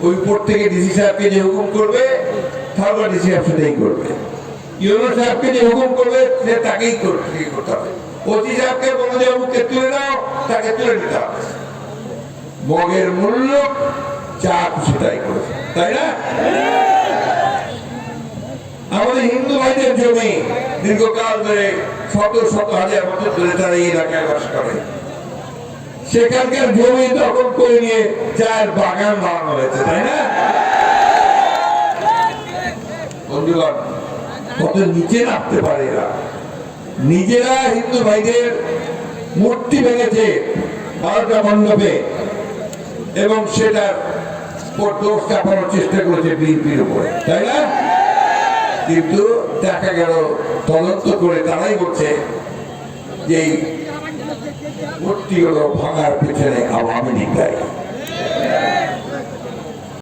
ওই উপর থেকে ডিসি সাহেবকে যে হুকুম করবে তাহলে ডিসি সাহেব সেটাই করবে। ইউনো সাহেবকে যে হুকুম করবে, সে তাকেই করতে হবে। ওসি সাহেবকে বলে যে তুলে দাও, তাকে তুলে নিতে হবে। মগের মূল্য চা খুশি তাই করেছে। তাই না? আমাদের হিন্দু ভাইদের জমি দীর্ঘকাল ধরে শত শত হাজার বছর ধরে তারা এই এলাকায় বাস করে। সেখানকার জমি দখল করে নিয়ে চায়ের বাগান বানানো হয়েছে, তাই না? বন্ধুগণ, কত নিচে নামতে পারে এরা? নিজেরা হিন্দু ভাইদের মূর্তি ভেঙেছে বারোটা মণ্ডপে, এবং সেটার দোষ চাপানোর চেষ্টা করেছে বিএনপির উপরে, তাই না? কিন্তু দেখা গেল তদন্ত করে তারাই বলছে যে এই হলো ভাঙার পেছনে আওয়ামী লীগ দায়ী।